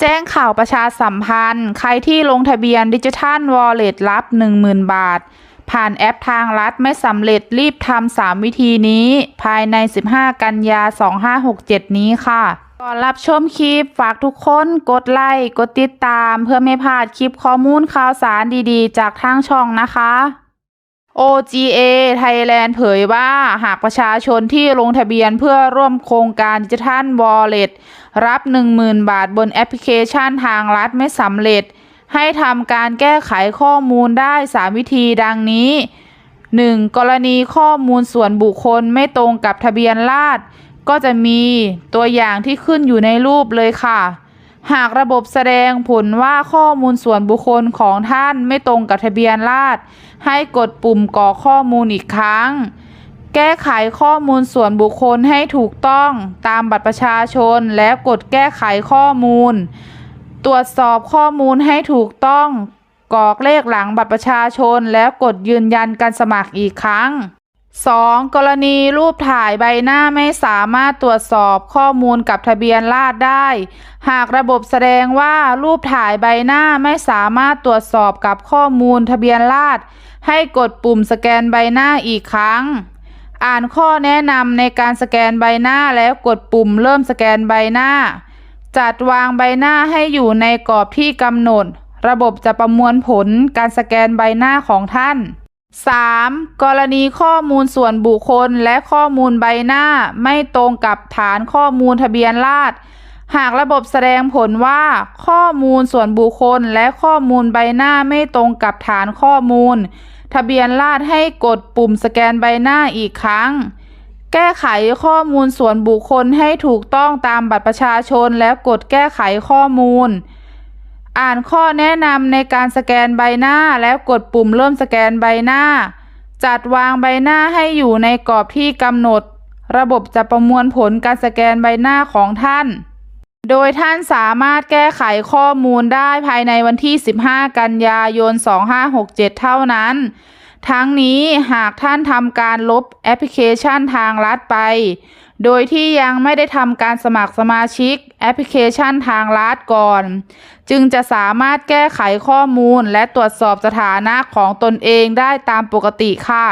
แจ้งข่าวประชาสัมพันธ์ ใครที่ลงทะเบียนดิจิทัลวอลเล็ตรับ 10,000 บาท ผ่านแอปทางรัฐไม่สำเร็จรีบทำ3วิธีนี้ ภายใน 15 กันยา 2567 นี้ค่ะ ก่อนรับชมคลิป ฝากทุกคนกดไลค์กดติดตาม เพื่อไม่พลาดคลิปข้อมูลข่าวสารดีๆ จากทางช่องนะคะ OGA Thailand เผยว่าหากประชาชนที่ลงทะเบียนเพื่อร่วมโครงการดิจิทัลวอลเล็ตรับ 10,000 บาทบนแอปพลิเคชันทางรัฐไม่สำเร็จ ให้ทำการแก้ไขข้อมูลได้ 3 วิธีดังนี้ 1. กรณีข้อมูลส่วนบุคคลไม่ตรงกับทะเบียนราษฎรก็จะมีตัวอย่างที่ขึ้นอยู่ในรูปเลยค่ะ หากระบบแสดงผลว่าข้อมูลส่วนบุคคลของท่านไม่ตรงกับทะเบียนราษฎรให้กดปุ่มกรอกข้อมูลอีกครั้ง แก้ไขข้อมูลส่วนบุคคลให้ถูกต้องตามบัตรประชาชนและกดแก้ไขข้อมูล ตรวจสอบข้อมูลให้ถูกต้องกรอกเลขหลังบัตรประชาชนแล้วกดยืนยันการสมัครอีกครั้ง 2. กรณีรูปถ่ายใบหน้าไม่สามารถตรวจสอบข้อมูลกับทะเบียนราษฎรได้ หากระบบแสดงว่ารูปถ่ายใบหน้าไม่สามารถตรวจสอบกับข้อมูลทะเบียนราษฎรให้กดปุ่มสแกนใบหน้าอีกครั้ง อ่านข้อแนะนำในการสแกนใบหน้าแล้วกดปุ่มเริ่มสแกนใบหน้า จัดวางใบหน้าให้อยู่ในกรอบที่กำหนด ระบบจะประมวลผลการสแกนใบหน้าของท่าน 3. กรณีข้อมูลส่วนบุคคลและข้อมูลใบหน้าไม่ตรงกับฐานข้อมูลทะเบียนราษฎรหากระบบแสดงผลว่า ข้อมูลส่วนบุคคลและข้อมูลใบหน้าไม่ตรงกับฐานข้อมูล ทะเบียนราษฎรให้กดปุ่มสแกนใบหน้าอีกครั้ง แก้ไขข้อมูลส่วนบุคคลให้ถูกต้องตามบัตรประชาชนแล้วกดแก้ไขข้อมูล อ่านข้อแนะนำในการสแกนใบหน้าแล้วกดปุ่มเริ่มสแกนใบหน้า จัดวางใบหน้าให้อยู่ในกรอบที่กำหนด ระบบจะประมวลผลการสแกนใบหน้าของท่าน โดยท่านสามารถแก้ไขข้อมูลได้ภายในวันที่ 15 กันยายน 2567 เท่านั้น ทั้งนี้หากท่านทำการลบแอปพลิเคชันทางลัดไป โดยที่ยังไม่ได้ทำการสมัครสมาชิกแอปพลิเคชันทางลัดก่อน จึงจะสามารถแก้ไขข้อมูลและตรวจสอบสถานะของตนเองได้ตามปกติค่ะ